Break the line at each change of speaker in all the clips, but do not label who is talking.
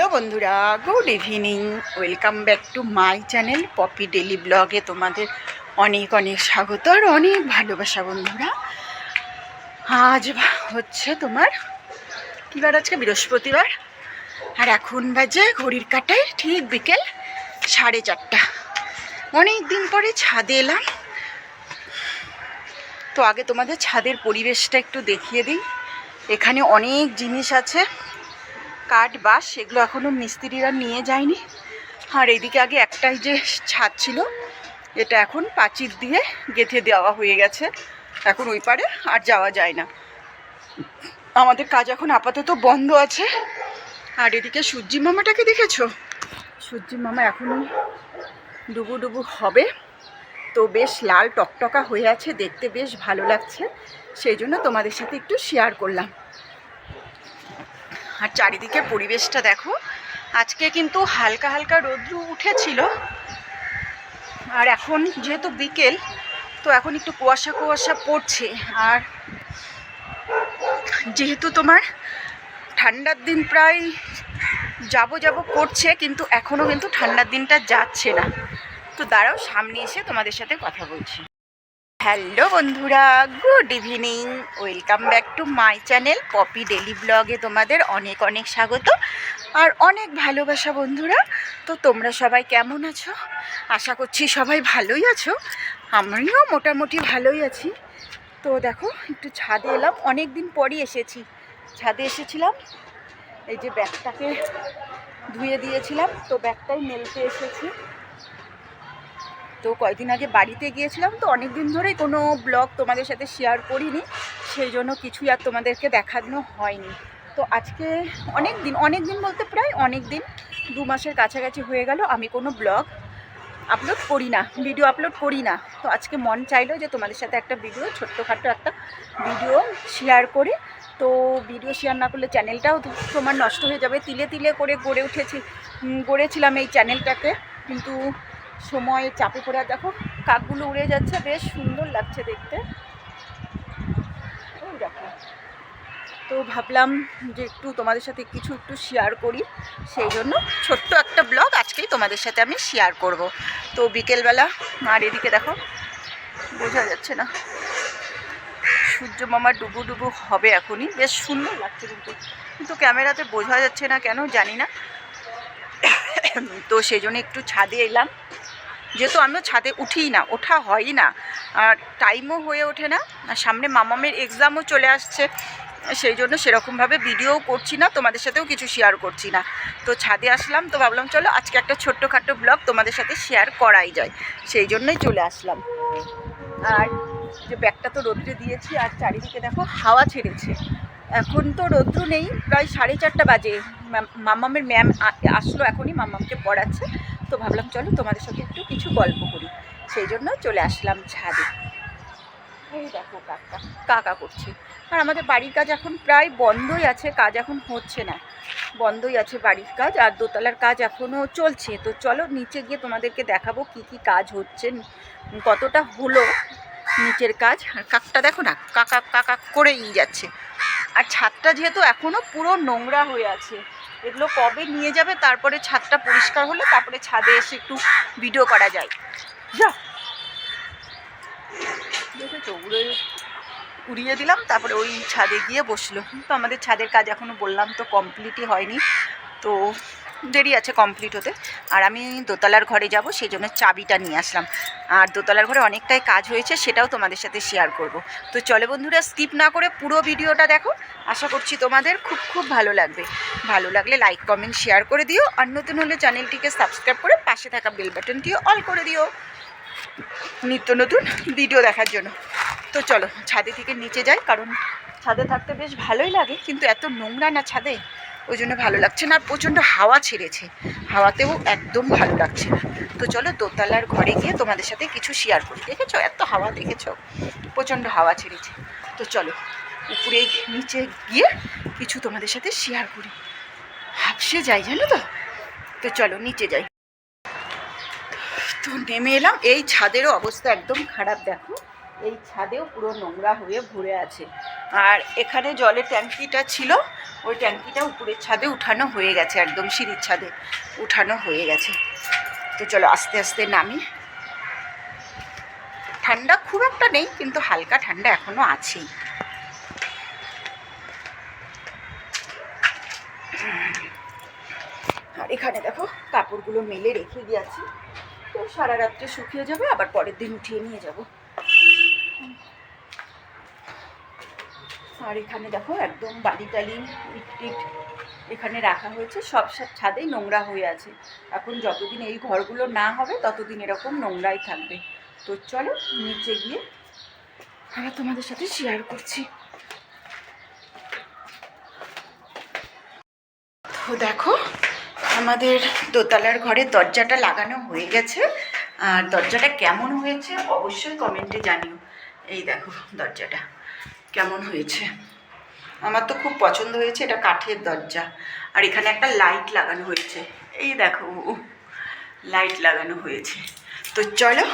Hello বন্ধুরা, good evening. Welcome back to my channel Poppy daily ব্লগে তোমাদের অনেক অনেক স্বাগত আর অনেক ভালোবাসা বন্ধুরা। আজ হচ্ছে তোমার, কী বার আজকে? বৃহস্পতিবার। আর এখন বাজে ঘড়ির কাটায় ঠিক বিকেল সাড়ে চারটা। অনেক দিন পরে ছাদে এলাম। তো আগে তোমাদের ছাদের পরিবেশটা একটু দেখিয়ে দিই। এখানে অনেক জিনিস আছে। কাঠ বাস সেগুলো এখনও মিস্ত্রিরা নিয়ে যায়নি। আর এইদিকে আগে একটাই যে ছাদ ছিল, এটা এখন পাঁচির দিয়ে গেঁথে দেওয়া হয়ে গেছে। এখন ওই পারে আর যাওয়া যায় না। আমাদের কাজ এখন আপাতত বন্ধ আছে। আর এদিকে সূর্যি মামাটাকে দেখেছ? সূর্যি মামা এখনই ডুবু ডুবু হবে। তো বেশ লাল টকটকা হয়ে আছে, দেখতে বেশ ভালো লাগছে। সেই জন্য তোমাদের সাথে একটু শেয়ার করলাম। আর চারিদিকে পরিবেশটা দেখো। আজকে কিন্তু হালকা হালকা রৌদ্র উঠেছিল। আর এখন যেহেতু বিকেল, তো এখন একটু কুয়াশা কুয়াশা পড়ছে। আর যেহেতু তোমার ঠান্ডার দিন প্রায় যাব যাব করছে, কিন্তু এখনও কিন্তু ঠান্ডার দিনটা যাচ্ছে না। তো দাঁড়াও, সামনে এসে তোমাদের সাথে কথা বলছি। হ্যালো বন্ধুরা, good evening. Welcome back to my channel Poppy daily ব্লগে তোমাদের অনেক অনেক স্বাগত আর অনেক ভালোবাসা বন্ধুরা। তো তোমরা সবাই কেমন আছো? আশা করছি সবাই ভালোই আছো। আমিও মোটামুটি ভালোই আছি। তো দেখো, একটু ছাদে এলাম। অনেক দিন পরই এসেছি। ছাদে এসেছিলাম। এই যে ব্যাগটাকে ধুয়ে দিয়েছিলাম। তো ব্যাগটাই মেলতে এসেছি। তো কয়েকদিন আগে বাড়িতে গিয়েছিলাম তো অনেক দিন ধরেই কোনো ব্লগ তোমাদের সাথে শেয়ার করিনি, সেই জন্য কিছুই আর তোমাদেরকে দেখানো হয়নি। তো আজকে অনেক দিন অনেক দিন বলতে প্রায় অনেক দিন দু মাসের কাছাকাছি হয়ে গেল, আমি কোনো ব্লগ আপলোড করি না ভিডিও আপলোড করি না। তো আজকে মন চাইলো যে তোমাদের সাথে একটা ভিডিও ছোট্টখাটো একটা ভিডিও শেয়ার করি। তো ভিডিও শেয়ার না করলে চ্যানেলটাও তোমার নষ্ট হয়ে যাবে। তিলে তিলে করে গড়ে উঠেছি গড়েছিলাম এই চ্যানেলটাকে কিন্তু সময় চাপে পড়ে দেখো, কাকগুলো উড়ে যাচ্ছে, বেশ সুন্দর লাগছে দেখতে। দেখো। তো ভাবলাম যে একটু তোমাদের সাথে কিছু একটু শেয়ার করি, সেই জন্য ছোট্ট একটা ব্লগ আজকেই তোমাদের সাথে আমি শেয়ার করব। তো বিকেলবেলা, আর এদিকে দেখো, বোঝা যাচ্ছে না। সূর্য মামা ডুবু ডুবু হবে এখনই, বেশ সুন্দর লাগছে কিন্তু। কিন্তু ক্যামেরাতে বোঝা যাচ্ছে না কেন জানি না। তো সেই জন্য একটু ছাদে এলাম। যেহেতু আমিও ছাদে উঠিই না, ওঠা হয়ই না। আর টাইমও হয়ে ওঠে না। আর সামনে মামামের এক্সামও চলে আসছে। সেই জন্য সেরকমভাবে ভিডিও করছি না, তোমাদের সাথেও কিছু শেয়ার করছি না। তো ছাদে আসলাম, তো ভাবলাম চলো আজকে একটা ছোট্টখাটো ব্লগ তোমাদের সাথে শেয়ার করাই যায়। সেই জন্যই চলে আসলাম। আর যে ব্যাগটা তো রোদ্রে দিয়েছি, আর চারিদিকে দেখো হাওয়া ছেড়েছে। এখন তো রৌদ্র নেই, প্রায় সাড়ে চারটা বাজে। মাম্মামের ম্যাম আসলো এখনই মাম্মামকে পড়াচ্ছে। তো ভাবলাম, চলো তোমাদের সাথে একটু কিছু গল্প করি। সেই জন্য চলে আসলাম ছাদে। এই দেখো কাকা কাকা করছে। আর আমাদের বাড়ির কাজ এখন প্রায় বন্ধই আছে, কাজ এখন হচ্ছে না। বন্ধই আছে বাড়ির কাজ, আর দোতলার কাজ এখনও চলছে। তো চলো নিচে গিয়ে তোমাদেরকে দেখাবো কি কি কাজ হচ্ছে, কতটা হলো নিচের কাজ। আর কাকটা দেখো না, কাকা কাকা করেই যাচ্ছে। আর ছাদটা যেহেতু এখনও পুরো নোংরা হয়ে আছে এগুলো কবে নিয়ে যাবে? তারপরে ছাদটা পরিষ্কার হলে তারপরে ছাদে এসে একটু ভিডিও করা যায়। যা। উড়ে উড়িয়ে দিলাম, তারপরে ওই ছাদে গিয়ে বসল। কিন্তু আমাদের ছাদের কাজ এখনও বললাম তো কমপ্লিটই হয়নি। তো দেরি আছে কমপ্লিট হতে। আর আমি দোতলার ঘরে যাব সেই জন্য চাবিটা নিয়ে আসলাম। আর দোতলার ঘরে অনেকটাই কাজ হয়েছে, সেটাও তোমাদের সাথে শেয়ার করব। তো চলে বন্ধুরা স্কিপ না করে পুরো ভিডিওটা দেখো। আশা করছি তোমাদের খুব খুব ভালো লাগবে। ভালো লাগলে লাইক কমেন্ট শেয়ার করে দিও। আর নতুন হলে চ্যানেলটিকে সাবস্ক্রাইব করে পাশে থাকা বেল বাটনটিও অল করে দিও। নিত্য নতুন ভিডিও দেখার জন্য। তো চলো, ছাদে থেকে নিচে যাই, কারণ ছাদে থাকতে বেশ ভালোই লাগে, কিন্তু এত নোংরা না ছাদে? ওই জন্য ভালো লাগছে না, আর প্রচণ্ড হাওয়া ছেড়েছে। হাওয়াতেও একদম ভালো লাগছে না। তো চলো দোতলার ঘরে গিয়ে তোমাদের সাথে কিছু শেয়ার করি। দেখেছ? এত হাওয়া দেখেছ? প্রচণ্ড হাওয়া ছেড়েছে। তো চলো, উপরে নিচে গিয়ে কিছু তোমাদের সাথে শেয়ার করি। হাফসে যাই, জানো তো? তো চলো, নিচে যাই। তো নেমে এলাম। এই ছাদেরও অবস্থা একদম খারাপ, দেখো। এই ছাদেও পুরো নোংরা হয়ে ভরে আছে। আর এখানে জলের ট্যাঙ্কিটা ছিল, ওই ট্যাঙ্কিটা উপরের ছাদে উঠানো হয়ে গেছে একদম, সিঁড়ির ছাদে উঠানো হয়ে গেছে। তো চলো আস্তে আস্তে নামি। ঠান্ডা খুব একটা নেই, কিন্তু হালকা ঠান্ডা এখনও আছেই। আর এখানে দেখো, কাপড়গুলো মেলে রেখে দিয়েছি তো সারা রাত্রে শুকিয়ে যাবে, আবার পরের দিন উঠিয়ে নিয়ে যাব। আর এখানে দেখো একদম বালি টালি ইট এখানে রাখা হয়েছে। সব ছাদেই নোংরা হয়ে আছে। এখন যতদিন এই ঘরগুলো না হবে, ততদিন এরকম নোংরাই থাকবে। তো চলো নিচে গিয়ে আমরা তোমাদের সাথে শেয়ার করছি। তো দেখো, আমাদের দোতলার ঘরে দরজাটা লাগানো হয়ে গেছে। আর দরজাটা কেমন হয়েছে অবশ্যই কমেন্টে জানিও। এই দেখো দরজাটা। কেমন হয়েছে? আমার তো খুব পছন্দ হয়েছে, এটা কাঠের দরজা। আর এখানে একটা লাইট লাগানো হয়েছে। এই দেখো লাইট লাগানো হয়েছে। তো চলো,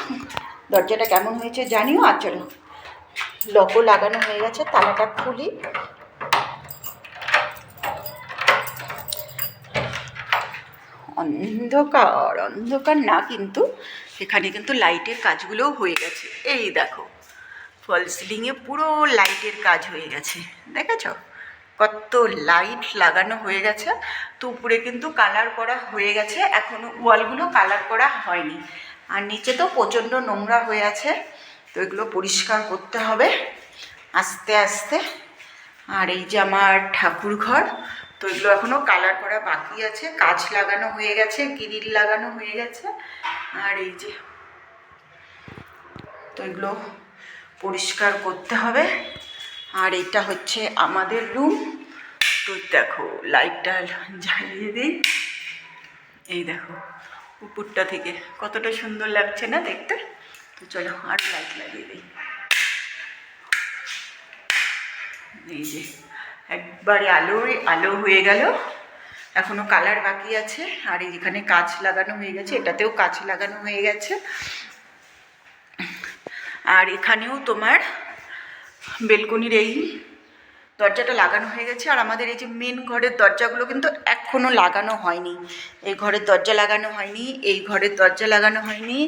দরজাটা কেমন হয়েছে জানিও, আর চলো। লকও লাগানো হয়ে গেছে, তালাটা খুলি। অন্ধকার অন্ধকার না কিন্তু, এখানে কিন্তু লাইটের কাজগুলোও হয়ে গেছে। এই দেখো। ফল সিলিংয়ে পুরো লাইটের কাজ হয়ে গেছে, দেখেছ? কত লাইট লাগানো হয়ে গেছে তো উপরে কিন্তু কালার করা হয়ে গেছে এখনও ওয়ালগুলো কালার করা হয়নি। আর নিচে তো প্রচণ্ড নোংরা হয়ে আছে, তো এগুলো পরিষ্কার করতে হবে আস্তে আস্তে। আর এই যে আমার ঠাকুর ঘর, তো এগুলো এখনও কালার করা বাকি আছে, কাঁচ লাগানো হয়ে গেছে, গ্রিল লাগানো হয়ে গেছে। আর এই যে, তো এগুলো পরিষ্কার করতে হবে। আর এটা হচ্ছে আমাদের রুম তো দেখো লাইটটা জ্বালিয়ে দিই। এই দেখো, উপরটা থেকে কতটা সুন্দর লাগছে না দেখতে? তো চলো আর লাইট লাগিয়ে দিই। এই যে, একবারে আলো আলো হয়ে গেল। এখনও কালার বাকি আছে। আর এই যেখানে কাঁচ লাগানো হয়ে গেছে। এটাতেও কাঁচ লাগানো হয়ে গেছে। আর এখানেও তোমার বেলকনির এই দরজাটা লাগানো হয়ে গেছে। আর আমাদের এই যে মেন ঘরের দরজাগুলো কিন্তু এখনও লাগানো হয়নি। এই ঘরের দরজা লাগানো হয়নি, এই ঘরের দরজা লাগানো হয়নি,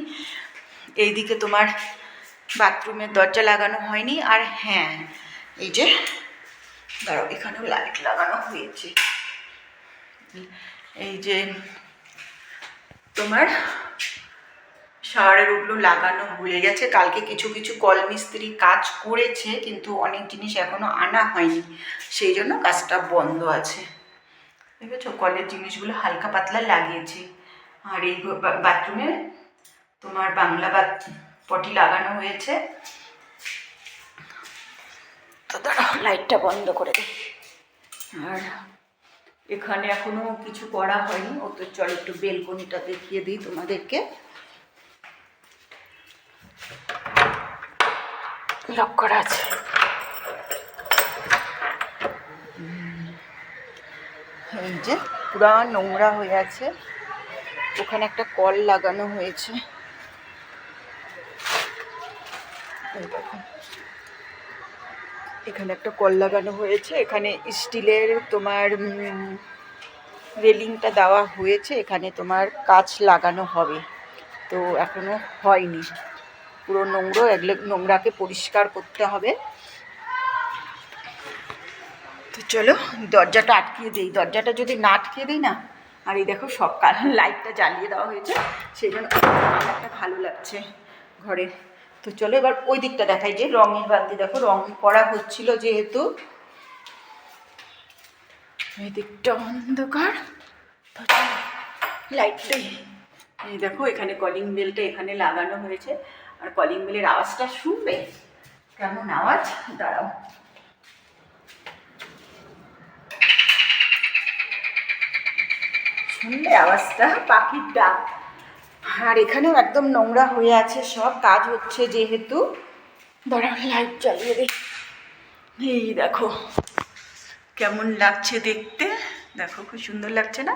এইদিকে তোমার বাথরুমের দরজা লাগানো হয়নি। আর হ্যাঁ এই যে, দাঁড়াও, এখানেও লাইট লাগানো হয়েছে। এই যে তোমার শাওয়ারের ওগুলো লাগানো হয়ে গেছে। কালকে কিছু কিছু কল মিস্ত্রি কাজ করেছে, কিন্তু অনেক জিনিস এখনও আনা হয়নি। সেই জন্য কাজটা বন্ধ আছে। দেখেছ? কলের জিনিসগুলো হালকা পাতলা লাগিয়েছি। আর এই বাথরুমে তোমার বাংলা বাথ পটি লাগানো হয়েছে। তো দাঁড়াও, লাইটটা বন্ধ করে দিই। আর এখানে এখনও কিছু করা হয়নি। ও তো চল একটু বেলকনিটা দেখিয়ে দিই তোমাদেরকে। লক করা আছে। এই যে পুরা নোংরা হয়ে আছে। ওখানে একটা কল লাগানো হয়েছে। এখানে একটা কল লাগানো হয়েছে। এখানে স্টিলের তোমার রেলিংটা দেওয়া হয়েছে। এখানে তোমার কাচ লাগানো হবে। তো এখনও হয়নি। পুরো নোংরা, এগুলো নোংরাকে পরিষ্কার করতে হবে। তো চলো, দরজাটা আটকিয়ে দিই। দরজাটা যদি না আটকিয়ে দিই না, আর এই দেখো সব কালার লাইটটা জ্বালিয়ে দেওয়া হয়েছে, সেই জন্য একটা ভালো লাগছে ঘরে। তো চলো এবার ওই দিকটা দেখাই যে রঙের বালতি। দেখো রং করা হচ্ছিল যেহেতু। এই দিকটা অন্ধকার। লাইটটাই এই দেখো, এখানে কলিং বেলটা এখানে লাগানো হয়েছে। আর কলিং বেলের আওয়াজটা শুনবে? কেমন আওয়াজ? দাঁড়াও। শুনলে আওয়াজটা? পাখির ডাক। আর এখানেও একদম নোংরা হয়ে আছে সব। কাজ হচ্ছে যেহেতু। দাঁড়াও লাইট জ্বালিয়ে দিই। এই দেখো, কেমন লাগছে দেখতে? দেখো, খুব সুন্দর লাগছে না?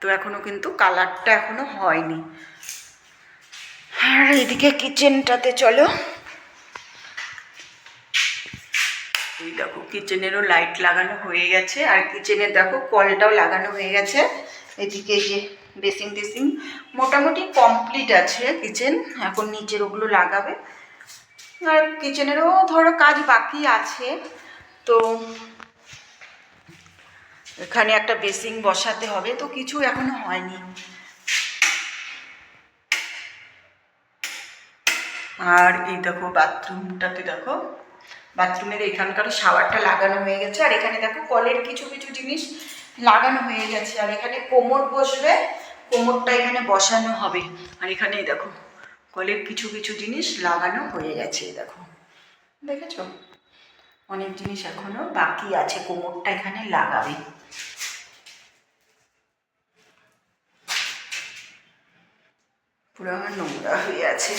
তো এখনও কিন্তু কালারটা এখনও হয়নি। আর এদিকে কিচেনটাতে চলো। এই দেখো কিচেনেরও লাইট লাগানো হয়ে গেছে। আর কিচেনের দেখো, কলটাও লাগানো হয়ে গেছে। এদিকে যে বেসিং টেসিং মোটামুটি কমপ্লিট আছে কিচেন এখন নিচের ওগুলো লাগাবে। আর কিচেনেরও ধরো কাজ বাকি আছে। তো এখানে একটা বেসিং বসাতে হবে। তো কিছু এখনও হয়নি। আর এই দেখো বাথরুমটাতে দেখো, বাথরুমের এখানকার শাওয়ারটা লাগানো হয়ে গেছে, আর এখানে দেখো কলের কিছু কিছু জিনিস লাগানো হয়ে গেছে, আর এখানে কোমর বসবে কোমরটা এখানে বসানো হবে, আর এখানে দেখো কলের কিছু কিছু জিনিস লাগানো হয়ে গেছে দেখো। দেখেছ? অনেক জিনিস এখনও বাকি আছে, কোমরটা এখানে লাগাবে। পুরো আমার নোংরা হয়ে আছে।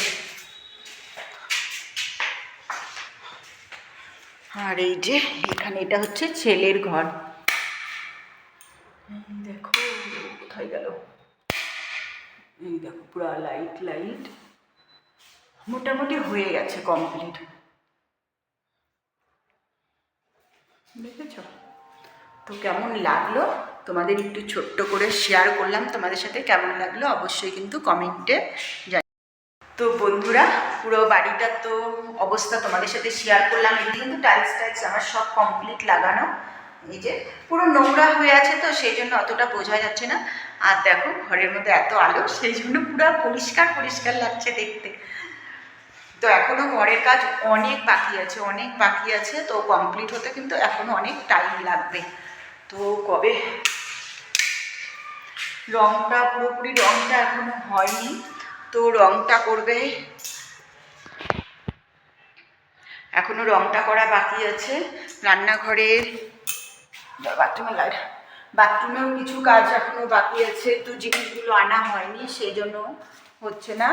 আর এই যে, এখানে এটা হচ্ছে ছেলের ঘর। দেখো, কোথায় গেল? এই দেখো, পুরো লাইট লাইট মোটামুটি হয়ে গেছে কমপ্লিট দেখেছ? তো কেমন লাগল? তোমাদের একটু ছোট্ট করে শেয়ার করলাম। তোমাদের সাথে কেমন লাগল? অবশ্যই কিন্তু কমেন্টে তো বন্ধুরা, পুরো বাড়িটার তো অবস্থা তোমাদের সাথে শেয়ার করলাম। এদিকে কিন্তু টাইলস টাইলস আমার সব কমপ্লিট লাগানো। এই যে পুরো নোংরা হয়ে আছে তো, সেই জন্য অতটা বোঝা যাচ্ছে না। আর দেখো, ঘরের মধ্যে এত আলো, সেই জন্য পুরো পরিষ্কার পরিষ্কার লাগছে দেখতে। তো এখনও ঘরের কাজ অনেক বাকি আছে, অনেক বাকি আছে। তো কমপ্লিট হতে কিন্তু এখনও অনেক টাইম লাগবে। তো কবে? রংটা, পুরোপুরি রংটা এখনও হয়নি। তো রংটা করবে। এখনও রংটা করা বাকি আছে। রান্নাঘরের বাথরুমের লাইট বাথরুমেও কিছু কাজ এখনও বাকি আছে। তো জিনিসগুলো আনা হয়নি, সেই জন্য হচ্ছে না।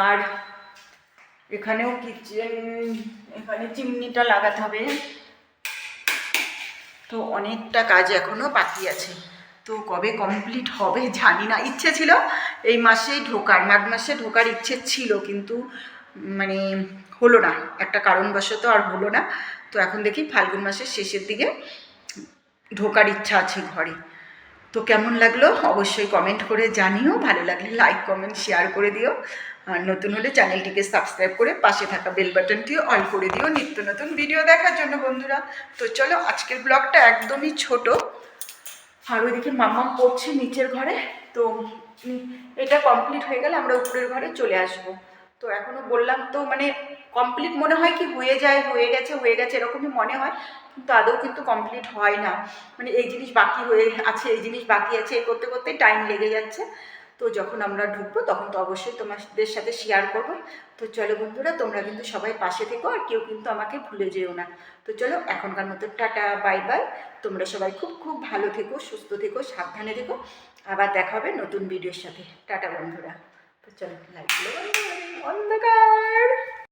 আর এখানেও কিচেন এখানে চিমনিটা লাগাতে হবে। তো অনেকটা কাজ এখনও বাকি আছে। তো কবে কমপ্লিট হবে জানি না। ইচ্ছে ছিল এই মাসেই ঢোকার, মাঘ মাসে ঢোকার ইচ্ছে ছিল কিন্তু মানে হলো না, একটা কারণবশত আর হলো না। তো এখন দেখি ফাল্গুন মাসের শেষের দিকে ঢোকার ইচ্ছা আছে ঘরে। তো কেমন লাগল? অবশ্যই কমেন্ট করে জানিও। ভালো লাগলে লাইক কমেন্ট শেয়ার করে দিও। আর নতুন হলে চ্যানেলটিকে সাবস্ক্রাইব করে পাশে থাকা বেল বাটনটিও অল করে দিও। নিত্য নতুন ভিডিও দেখার জন্য বন্ধুরা। তো চলো আজকের ব্লগটা একদমই ছোট। আর ওইদিকে মাম্মা পড়ছে নিচের ঘরে। তো এটা কমপ্লিট হয়ে গেলে আমরা উপরের ঘরে চলে আসব। তো এখনও বললাম তো মানে কমপ্লিট মনে হয় কি হয়ে যায়, হয়ে গেছে হয়ে গেছে এরকমই মনে হয়, কিন্তু আদৌ কিন্তু কমপ্লিট হয় না। মানে এই জিনিস বাকি হয়ে আছে, এই জিনিস বাকি আছে এই করতে করতে টাইম লেগে যাচ্ছে। তো যখন আমরা ঢুকবো, তখন তো অবশ্যই তোমাদের সাথে শেয়ার করব। তো চলো বন্ধুরা, তোমরা কিন্তু সবাই পাশে থেকো, আর কেউ কিন্তু আমাকে ভুলে যেও না। তো চলো এখনকার মতো টাটা বাই বাই তোমরা সবাই খুব খুব ভালো থেকো, সুস্থ থেকো, সাবধানে থেকো। আবার দেখা হবে নতুন ভিডিওর সাথে। টাটা বন্ধুরা। তো চলো লাইক অন্ধকার।